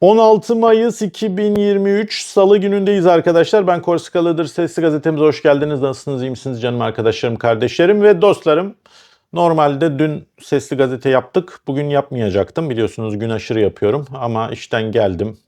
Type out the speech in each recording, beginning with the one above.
16 Mayıs 2023 Salı günündeyiz arkadaşlar. Ben Korsikalı'dır. Sesli gazetemize hoş geldiniz. Nasılsınız, iyi misiniz canım arkadaşlarım, kardeşlerim ve dostlarım? Normalde dün sesli gazete yaptık. Bugün yapmayacaktım. Biliyorsunuz gün aşırı yapıyorum ama işten geldim.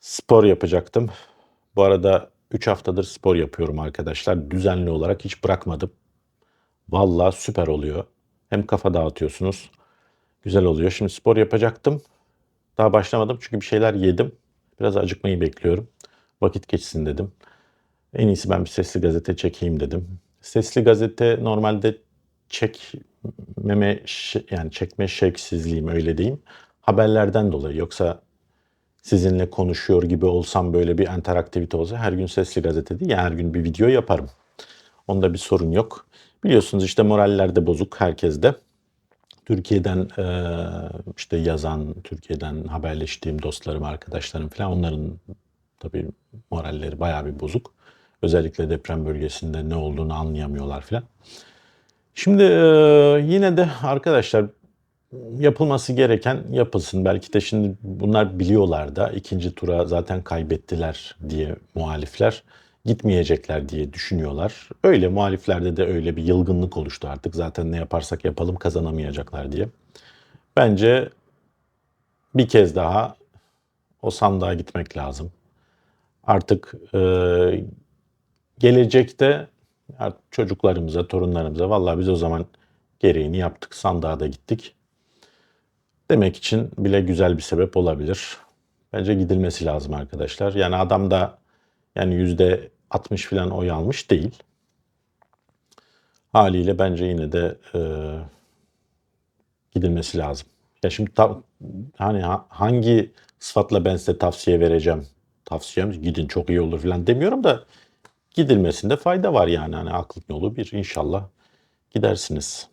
Spor yapacaktım. Bu arada 3 haftadır spor yapıyorum arkadaşlar. Düzenli olarak hiç bırakmadım. Vallahi süper oluyor. Hem kafa dağıtıyorsunuz. Güzel oluyor. Şimdi spor yapacaktım. Daha başlamadım çünkü bir şeyler yedim. Biraz acıkmayı bekliyorum. Vakit geçsin dedim. En iyisi ben bir sesli gazete çekeyim dedim. Sesli gazete normalde çekmeme yani çekme şevksizliğim öyle diyeyim. Haberlerden dolayı yoksa sizinle konuşuyor gibi olsam böyle bir interaktivite olsa her gün sesli gazete değil yani her gün bir video yaparım. Onda bir sorun yok. Biliyorsunuz işte moraller de bozuk herkeste. Türkiye'den eee, işte yazan, Türkiye'den haberleştiğim dostlarım, arkadaşlarım falan onların tabii moralleri bayağı bir bozuk. Özellikle deprem bölgesinde ne olduğunu anlayamıyorlar falan. Şimdi eee, yine de arkadaşlar yapılması gereken yapılsın. Belki de şimdi bunlar biliyorlar da ikinci tura zaten kaybettiler diye muhalifler gitmeyecekler diye düşünüyorlar. Öyle muhaliflerde de öyle bir yılgınlık oluştu artık. Zaten ne yaparsak yapalım kazanamayacaklar diye. Bence bir kez daha o sandığa gitmek lazım. Artık e, gelecekte artık çocuklarımıza, torunlarımıza vallahi biz o zaman gereğini yaptık. Sandığa da gittik. Demek için bile güzel bir sebep olabilir. Bence gidilmesi lazım arkadaşlar. Yani adam da yani yüzde 60 falan oy almış değil. Haliyle bence yine de e, gidilmesi lazım. Ya şimdi ta- hani ha- hangi sıfatla ben size tavsiye vereceğim? Tavsiyem gidin çok iyi olur falan demiyorum da gidilmesinde fayda var yani. Hani aklın yolu bir inşallah gidersiniz.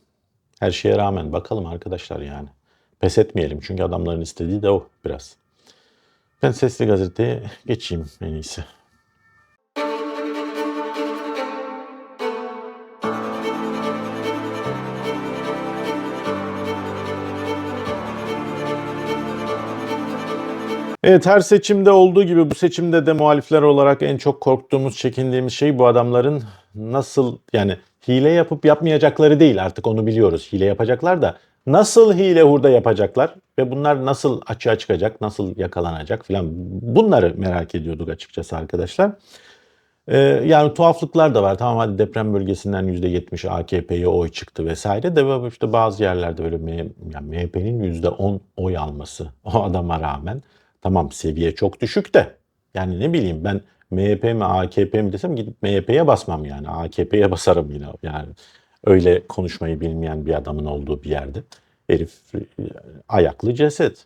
Her şeye rağmen bakalım arkadaşlar yani. Pes etmeyelim çünkü adamların istediği de o biraz. Ben sesli gazeteye geçeyim en iyisi. Evet her seçimde olduğu gibi bu seçimde de muhalifler olarak en çok korktuğumuz, çekindiğimiz şey bu adamların nasıl yani hile yapıp yapmayacakları değil artık onu biliyoruz. Hile yapacaklar da nasıl hile hurda yapacaklar ve bunlar nasıl açığa çıkacak, nasıl yakalanacak filan bunları merak ediyorduk açıkçası arkadaşlar. Ee, yani tuhaflıklar da var. Tamam hadi deprem bölgesinden %70 AKP'ye oy çıktı vesaire de işte bazı yerlerde böyle yani MHP'nin %10 oy alması o adama rağmen tamam seviye çok düşük de yani ne bileyim ben MHP mi AKP mi desem gidip MHP'ye basmam yani AKP'ye basarım yine yani öyle konuşmayı bilmeyen bir adamın olduğu bir yerde herif e, ayaklı ceset.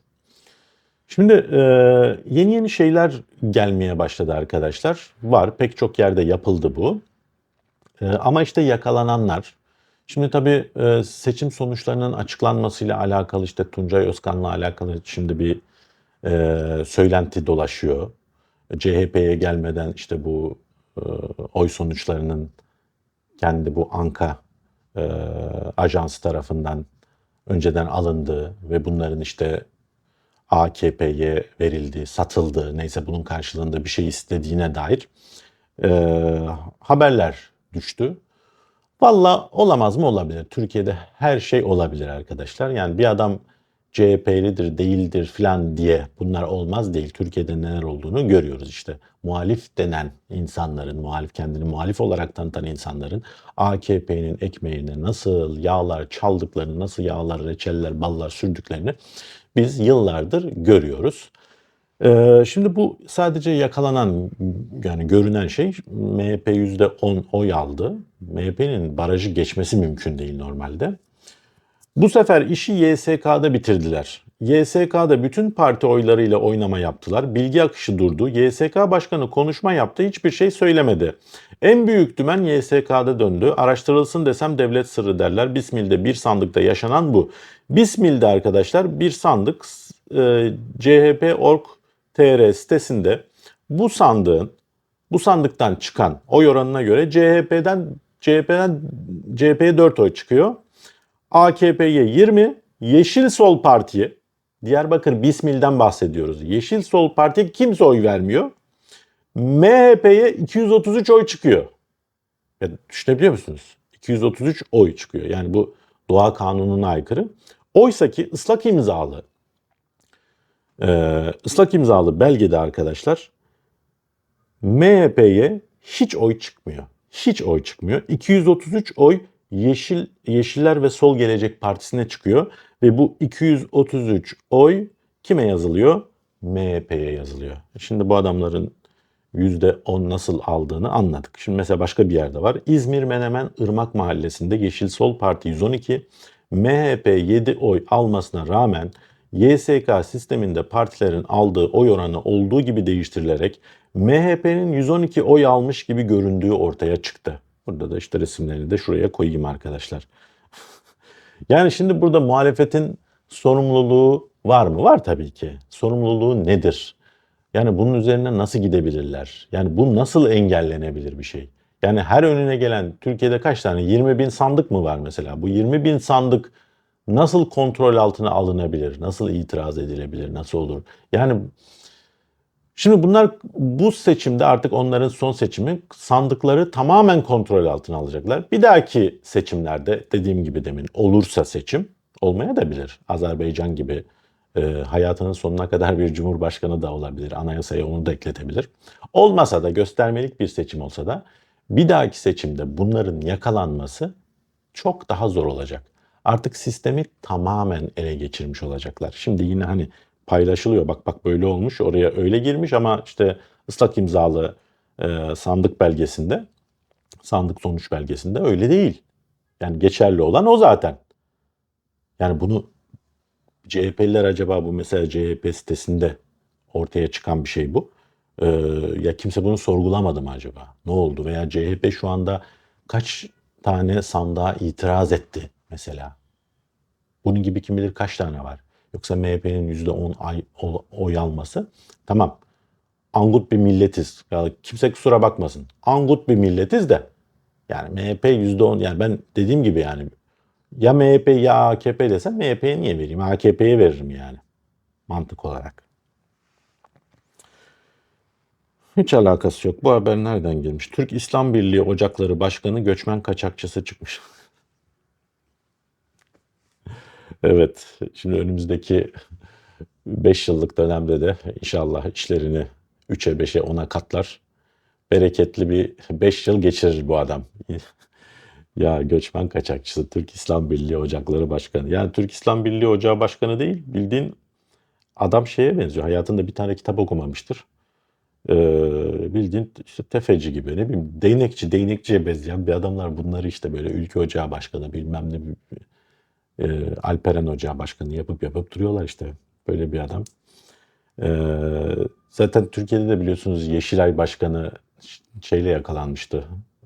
Şimdi e, yeni yeni şeyler gelmeye başladı arkadaşlar. Var pek çok yerde yapıldı bu. E, ama işte yakalananlar. Şimdi tabii e, seçim sonuçlarının açıklanmasıyla alakalı işte Tuncay Özkan'la alakalı şimdi bir e, söylenti dolaşıyor. CHP'ye gelmeden işte bu e, oy sonuçlarının kendi bu Anka e, ajansı tarafından önceden alındığı ve bunların işte AKP'ye verildiği, satıldığı, neyse bunun karşılığında bir şey istediğine dair e, haberler düştü. Valla olamaz mı olabilir. Türkiye'de her şey olabilir arkadaşlar. Yani bir adam CHP'lidir değildir filan diye bunlar olmaz değil. Türkiye'de neler olduğunu görüyoruz işte. Muhalif denen insanların, muhalif kendini muhalif olarak tanıtan insanların AKP'nin ekmeğine nasıl yağlar çaldıklarını, nasıl yağlar, reçeller, ballar sürdüklerini biz yıllardır görüyoruz. Ee, şimdi bu sadece yakalanan yani görünen şey MHP %10 oy aldı. MHP'nin barajı geçmesi mümkün değil normalde. Bu sefer işi YSK'da bitirdiler. YSK'da bütün parti oylarıyla oynama yaptılar. Bilgi akışı durdu. YSK başkanı konuşma yaptı. Hiçbir şey söylemedi. En büyük dümen YSK'da döndü. Araştırılsın desem devlet sırrı derler. Bismil'de bir sandıkta yaşanan bu. Bismil'de arkadaşlar bir sandık e, CHP.org.tr sitesinde bu sandığın bu sandıktan çıkan oy oranına göre CHP'den CHP'den CHP'ye 4 oy çıkıyor. AKP'ye 20, Yeşil Sol Parti'ye Diyarbakır Bismil'den bahsediyoruz. Yeşil Sol Parti kimse oy vermiyor. MHP'ye 233 oy çıkıyor. Ya düşünebiliyor musunuz? 233 oy çıkıyor. Yani bu doğa kanununa aykırı. Oysa ki ıslak imzalı e, ıslak imzalı belgede arkadaşlar MHP'ye hiç oy çıkmıyor. Hiç oy çıkmıyor. 233 oy Yeşil Yeşiller ve Sol Gelecek Partisi'ne çıkıyor ve bu 233 oy kime yazılıyor? MHP'ye yazılıyor. Şimdi bu adamların %10 nasıl aldığını anladık. Şimdi mesela başka bir yerde var. İzmir Menemen Irmak Mahallesi'nde Yeşil Sol Parti 112, MHP 7 oy almasına rağmen YSK sisteminde partilerin aldığı oy oranı olduğu gibi değiştirilerek MHP'nin 112 oy almış gibi göründüğü ortaya çıktı. Burada da işte resimlerini de şuraya koyayım arkadaşlar. yani şimdi burada muhalefetin sorumluluğu var mı? Var tabii ki. Sorumluluğu nedir? Yani bunun üzerine nasıl gidebilirler? Yani bu nasıl engellenebilir bir şey? Yani her önüne gelen Türkiye'de kaç tane? 20 bin sandık mı var mesela? Bu 20 bin sandık nasıl kontrol altına alınabilir? Nasıl itiraz edilebilir? Nasıl olur? Yani şimdi bunlar bu seçimde artık onların son seçimi sandıkları tamamen kontrol altına alacaklar. Bir dahaki seçimlerde dediğim gibi demin olursa seçim olmaya da bilir. Azerbaycan gibi e, hayatının sonuna kadar bir cumhurbaşkanı da olabilir. Anayasaya onu da ekletebilir. Olmasa da göstermelik bir seçim olsa da bir dahaki seçimde bunların yakalanması çok daha zor olacak. Artık sistemi tamamen ele geçirmiş olacaklar. Şimdi yine hani paylaşılıyor. Bak bak böyle olmuş, oraya öyle girmiş ama işte ıslak imzalı e, sandık belgesinde, sandık sonuç belgesinde öyle değil. Yani geçerli olan o zaten. Yani bunu CHP'liler acaba bu mesela CHP sitesinde ortaya çıkan bir şey bu. Ee, ya kimse bunu sorgulamadı mı acaba? Ne oldu? Veya CHP şu anda kaç tane sandığa itiraz etti mesela? Bunun gibi kim bilir kaç tane var? Yoksa MHP'nin %10 ay, oy alması. Tamam. Angut bir milletiz. Ya kimse kusura bakmasın. Angut bir milletiz de. Yani MHP %10 yani ben dediğim gibi yani ya MHP ya AKP desem MHP'ye niye vereyim? AKP'ye veririm yani. Mantık olarak. Hiç alakası yok. Bu haber nereden gelmiş? Türk İslam Birliği Ocakları Başkanı göçmen kaçakçısı çıkmış. evet. Şimdi önümüzdeki 5 yıllık dönemde de inşallah işlerini 3'e 5'e 10'a katlar. Bereketli bir 5 yıl geçirir bu adam. Ya göçmen kaçakçısı Türk İslam Birliği Ocakları Başkanı. Yani Türk İslam Birliği Ocağı Başkanı değil bildiğin adam şeye benziyor. Hayatında bir tane kitap okumamıştır. Ee, bildiğin işte tefeci gibi ne bileyim değnekçi değnekçiye benzeyen bir adamlar bunları işte böyle ülke ocağı başkanı bilmem ne e, Alperen Ocağı başkanı yapıp yapıp duruyorlar işte böyle bir adam. Ee, zaten Türkiye'de de biliyorsunuz Yeşilay Başkanı şeyle yakalanmıştı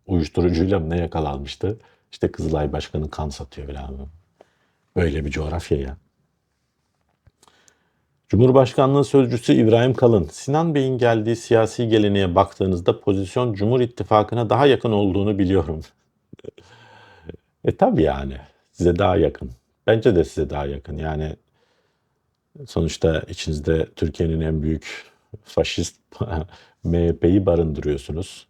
uyuşturucuyla mı ne yakalanmıştı? İşte Kızılay Başkanı kan satıyor falan. Böyle bir coğrafya ya. Cumhurbaşkanlığı Sözcüsü İbrahim Kalın, Sinan Bey'in geldiği siyasi geleneğe baktığınızda pozisyon Cumhur İttifakı'na daha yakın olduğunu biliyorum. e tabi yani size daha yakın. Bence de size daha yakın. Yani sonuçta içinizde Türkiye'nin en büyük faşist MHP'yi barındırıyorsunuz.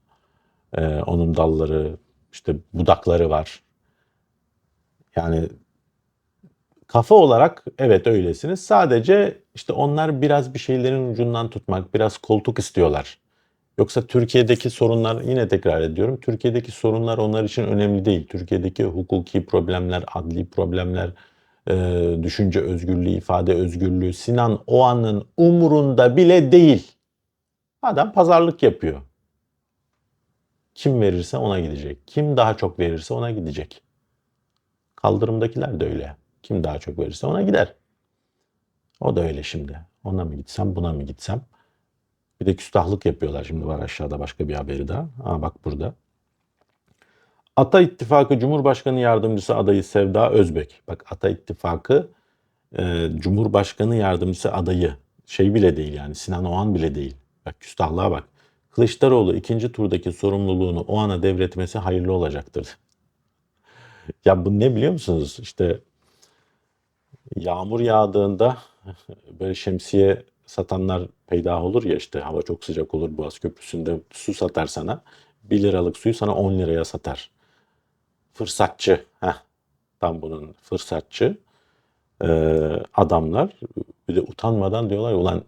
Ee, onun dalları, işte budakları var. Yani kafa olarak evet öylesiniz. Sadece işte onlar biraz bir şeylerin ucundan tutmak, biraz koltuk istiyorlar. Yoksa Türkiye'deki sorunlar yine tekrar ediyorum. Türkiye'deki sorunlar onlar için önemli değil. Türkiye'deki hukuki problemler, adli problemler, e, düşünce özgürlüğü, ifade özgürlüğü Sinan o anın umurunda bile değil. Adam pazarlık yapıyor. Kim verirse ona gidecek. Kim daha çok verirse ona gidecek. Kaldırımdakiler de öyle. Kim daha çok verirse ona gider. O da öyle şimdi. Ona mı gitsem, buna mı gitsem? Bir de küstahlık yapıyorlar. Şimdi var aşağıda başka bir haberi daha. Aa bak burada. Ata İttifakı Cumhurbaşkanı Yardımcısı adayı Sevda Özbek. Bak Ata İttifakı e, Cumhurbaşkanı Yardımcısı adayı. Şey bile değil yani Sinan Oğan bile değil. Bak küstahlığa bak. Kılıçdaroğlu ikinci turdaki sorumluluğunu o ana devretmesi hayırlı olacaktır. ya bu ne biliyor musunuz? İşte yağmur yağdığında böyle şemsiye satanlar peydah olur ya işte hava çok sıcak olur Boğaz Köprüsü'nde su satar sana. 1 liralık suyu sana 10 liraya satar. Fırsatçı. Heh, tam bunun fırsatçı ee, adamlar bir de utanmadan diyorlar ulan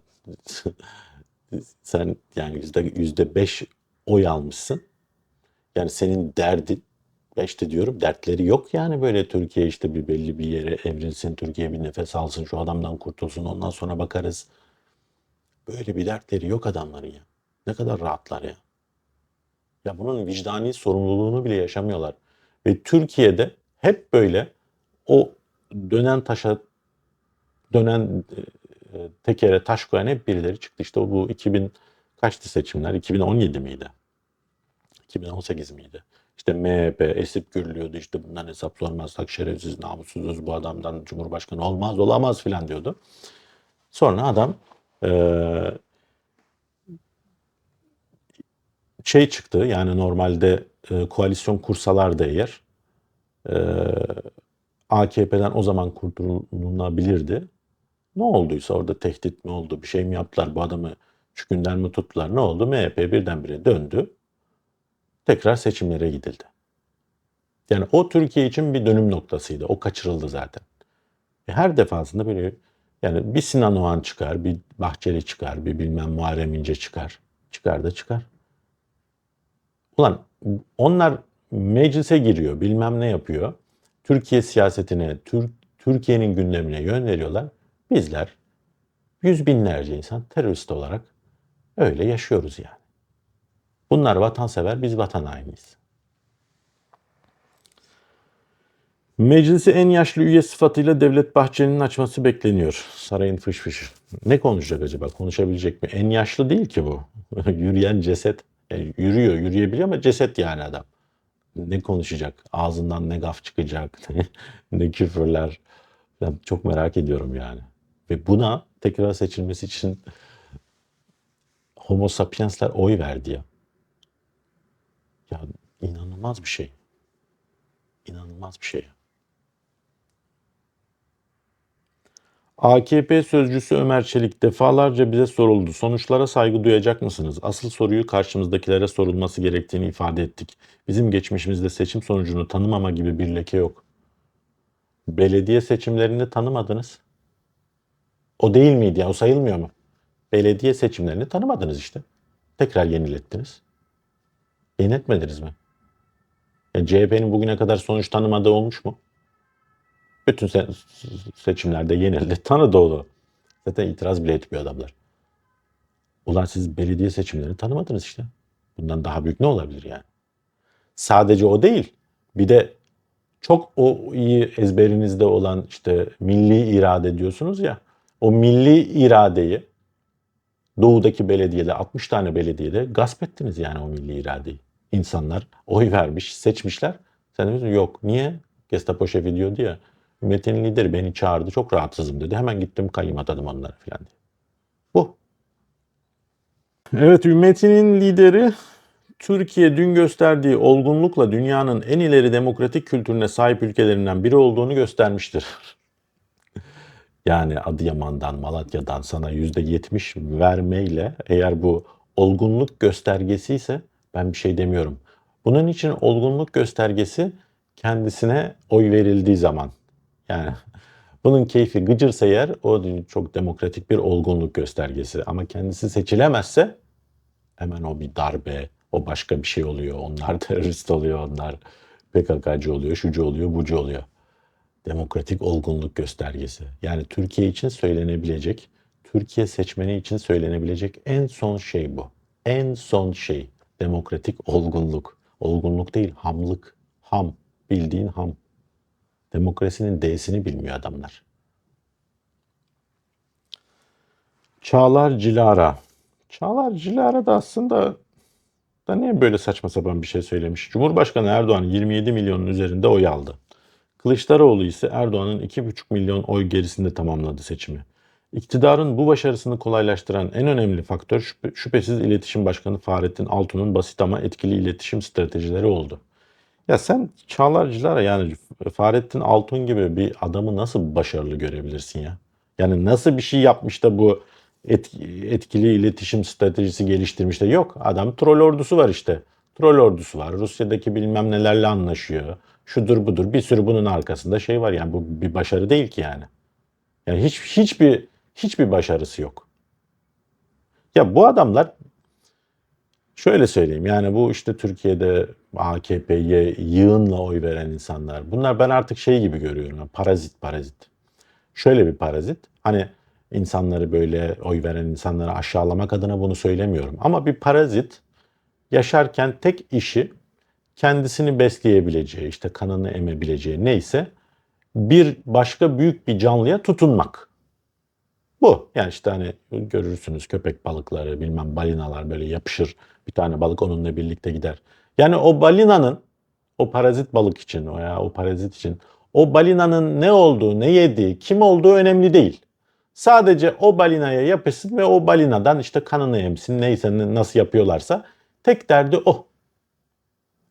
sen yani yüzde yüzde beş oy almışsın. Yani senin derdin işte diyorum dertleri yok yani böyle Türkiye işte bir belli bir yere evrilsin, Türkiye bir nefes alsın, şu adamdan kurtulsun, ondan sonra bakarız. Böyle bir dertleri yok adamların ya. Ne kadar rahatlar ya. Ya bunun vicdani sorumluluğunu bile yaşamıyorlar. Ve Türkiye'de hep böyle o dönen taşa dönen e, tekere taş koyan hep birileri çıktı. İşte o bu 2000 kaçtı seçimler? 2017 miydi? 2018 miydi? İşte MHP esip gürlüyordu işte bundan hesap sormazsak şerefsiz namussuzuz bu adamdan Cumhurbaşkanı olmaz olamaz filan diyordu. Sonra adam eee şey çıktı yani normalde e, koalisyon kursalar da eğer e, AKP'den o zaman kurtulunabilirdi. Ne olduysa orada tehdit mi oldu, bir şey mi yaptılar, bu adamı çükünden mi tuttular, ne oldu? MHP birdenbire döndü. Tekrar seçimlere gidildi. Yani o Türkiye için bir dönüm noktasıydı. O kaçırıldı zaten. E her defasında böyle yani bir Sinan Oğan çıkar, bir Bahçeli çıkar, bir bilmem Muharrem İnce çıkar. Çıkar da çıkar. Ulan onlar meclise giriyor, bilmem ne yapıyor. Türkiye siyasetine, Türk, Türkiye'nin gündemine yön veriyorlar. Bizler yüz binlerce insan terörist olarak öyle yaşıyoruz yani. Bunlar vatansever, biz vatan hainiyiz. Meclisi en yaşlı üye sıfatıyla Devlet Bahçeli'nin açması bekleniyor. Sarayın fış fışı. Ne konuşacak acaba? Konuşabilecek mi? En yaşlı değil ki bu. Yürüyen ceset. Yani yürüyor, yürüyebiliyor ama ceset yani adam. Ne konuşacak? Ağzından ne gaf çıkacak? ne küfürler? Ben çok merak ediyorum yani. Ve buna tekrar seçilmesi için Homo sapiensler oy verdi ya. Ya inanılmaz bir şey. İnanılmaz bir şey. AKP sözcüsü Ömer Çelik defalarca bize soruldu. Sonuçlara saygı duyacak mısınız? Asıl soruyu karşımızdakilere sorulması gerektiğini ifade ettik. Bizim geçmişimizde seçim sonucunu tanımama gibi bir leke yok. Belediye seçimlerini tanımadınız. O değil miydi ya? O sayılmıyor mu? Belediye seçimlerini tanımadınız işte. Tekrar yenilettiniz. Yeniletmediniz mi? Yani CHP'nin bugüne kadar sonuç tanımadığı olmuş mu? Bütün se- seçimlerde yenildi. Tanıdı onu. Zaten itiraz bile etmiyor adamlar. Ulan siz belediye seçimlerini tanımadınız işte. Bundan daha büyük ne olabilir yani? Sadece o değil. Bir de çok o iyi ezberinizde olan işte milli irade diyorsunuz ya. O milli iradeyi doğudaki belediyede 60 tane belediyede gasp ettiniz yani o milli iradeyi. İnsanlar oy vermiş, seçmişler. Sen diyorsun yok. Niye? Gestapo şefi diyordu ya. Hükümetin lideri beni çağırdı. Çok rahatsızım dedi. Hemen gittim kayyum atadım onlara falan. Bu. Evet ümmetinin lideri Türkiye dün gösterdiği olgunlukla dünyanın en ileri demokratik kültürüne sahip ülkelerinden biri olduğunu göstermiştir. Yani Adıyaman'dan, Malatya'dan sana %70 vermeyle eğer bu olgunluk göstergesi ise ben bir şey demiyorum. Bunun için olgunluk göstergesi kendisine oy verildiği zaman. Yani bunun keyfi gıcırsa eğer o çok demokratik bir olgunluk göstergesi. Ama kendisi seçilemezse hemen o bir darbe, o başka bir şey oluyor. Onlar terörist oluyor, onlar PKK'cı oluyor, şucu oluyor, bucu oluyor. Demokratik olgunluk göstergesi. Yani Türkiye için söylenebilecek, Türkiye seçmeni için söylenebilecek en son şey bu. En son şey demokratik olgunluk. Olgunluk değil, hamlık. Ham, bildiğin ham. Demokrasinin D'sini bilmiyor adamlar. Çağlar Cilara. Çağlar Cilara da aslında da niye böyle saçma sapan bir şey söylemiş? Cumhurbaşkanı Erdoğan 27 milyonun üzerinde oy aldı. Kılıçdaroğlu ise Erdoğan'ın 2,5 milyon oy gerisinde tamamladı seçimi. İktidarın bu başarısını kolaylaştıran en önemli faktör şüphe- şüphesiz İletişim Başkanı Fahrettin Altun'un basit ama etkili iletişim stratejileri oldu. Ya sen Çağlar Cilara yani Fahrettin Altun gibi bir adamı nasıl başarılı görebilirsin ya? Yani nasıl bir şey yapmış da bu et- etkili iletişim stratejisi geliştirmiş de yok. Adam troll ordusu var işte. Troll ordusu var. Rusya'daki bilmem nelerle anlaşıyor. Şudur budur. Bir sürü bunun arkasında şey var yani bu bir başarı değil ki yani. Yani hiç hiçbir hiçbir başarısı yok. Ya bu adamlar şöyle söyleyeyim yani bu işte Türkiye'de AKP'ye yığınla oy veren insanlar. Bunlar ben artık şey gibi görüyorum. Parazit parazit. Şöyle bir parazit. Hani insanları böyle oy veren insanları aşağılamak adına bunu söylemiyorum. Ama bir parazit yaşarken tek işi kendisini besleyebileceği, işte kanını emebileceği neyse bir başka büyük bir canlıya tutunmak. Bu. Yani işte hani görürsünüz köpek balıkları, bilmem balinalar böyle yapışır. Bir tane balık onunla birlikte gider. Yani o balinanın, o parazit balık için, o ya o parazit için o balinanın ne olduğu, ne yediği, kim olduğu önemli değil. Sadece o balinaya yapışsın ve o balinadan işte kanını emsin, neyse ne- nasıl yapıyorlarsa tek derdi o.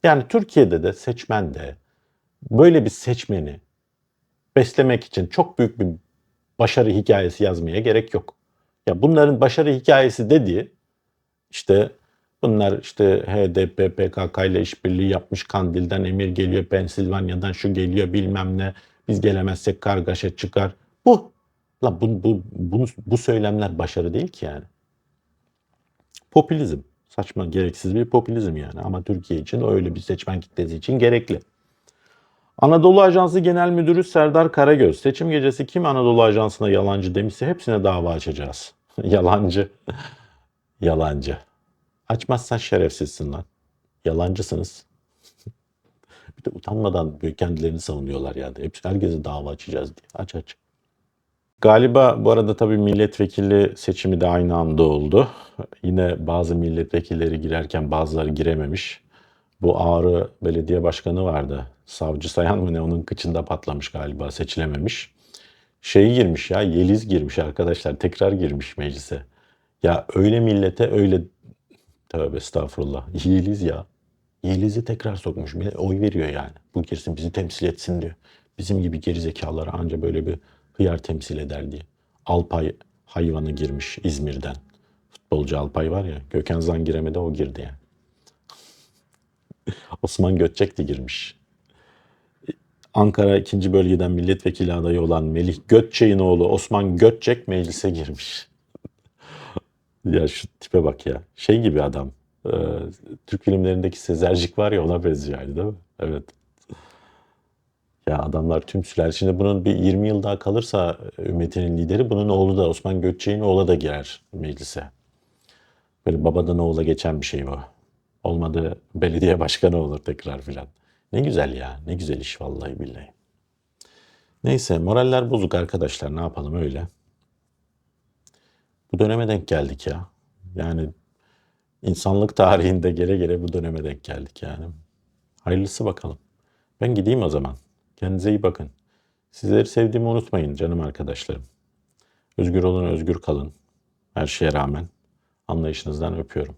Yani Türkiye'de de seçmen de böyle bir seçmeni beslemek için çok büyük bir başarı hikayesi yazmaya gerek yok. Ya bunların başarı hikayesi dediği işte bunlar işte HDP PKK ile işbirliği yapmış Kandil'den emir geliyor Pensilvanya'dan şu geliyor bilmem ne biz gelemezsek kargaşa çıkar. Bu. La bu, bu, bunu, bu söylemler başarı değil ki yani. Popülizm. Saçma gereksiz bir popülizm yani ama Türkiye için öyle bir seçmen kitlesi için gerekli. Anadolu Ajansı Genel Müdürü Serdar Karagöz seçim gecesi kim Anadolu Ajansı'na yalancı demişse hepsine dava açacağız. yalancı. Yalancı. Açmazsan şerefsizsin lan. Yalancısınız. bir de utanmadan kendilerini savunuyorlar yani. Hepsi herkese dava açacağız diye. Aç aç. Galiba bu arada tabii milletvekili seçimi de aynı anda oldu. Yine bazı milletvekilleri girerken bazıları girememiş. Bu Ağrı Belediye Başkanı vardı. Savcı Sayan mı ne onun kıçında patlamış galiba seçilememiş. Şey girmiş ya Yeliz girmiş arkadaşlar tekrar girmiş meclise. Ya öyle millete öyle tövbe estağfurullah. Yeliz ya. Yeliz'i tekrar sokmuş. Oy veriyor yani. Bu girsin bizi temsil etsin diyor. Bizim gibi gerizekalılara anca böyle bir hıyar temsil eder diye. Alpay hayvanı girmiş İzmir'den. Futbolcu Alpay var ya. Gökhan Zangirem'e de o girdi yani. Osman Gökçek de girmiş. Ankara 2. bölgeden milletvekili adayı olan Melih Gökçek'in oğlu Osman Gökçek meclise girmiş. ya şu tipe bak ya. Şey gibi adam. Ee, Türk filmlerindeki Sezercik var ya ona benziyor değil mi? Evet. Ya adamlar tüm süler. Şimdi bunun bir 20 yıl daha kalırsa ümmetinin lideri bunun oğlu da Osman Gökçek'in oğlu da girer meclise. Böyle babadan oğula geçen bir şey bu. Olmadı belediye başkanı olur tekrar filan. Ne güzel ya. Ne güzel iş vallahi billahi. Neyse moraller bozuk arkadaşlar. Ne yapalım öyle. Bu döneme denk geldik ya. Yani insanlık tarihinde gere gere bu döneme denk geldik yani. Hayırlısı bakalım. Ben gideyim o zaman. Kendinize iyi bakın. Sizleri sevdiğimi unutmayın canım arkadaşlarım. Özgür olun, özgür kalın. Her şeye rağmen anlayışınızdan öpüyorum.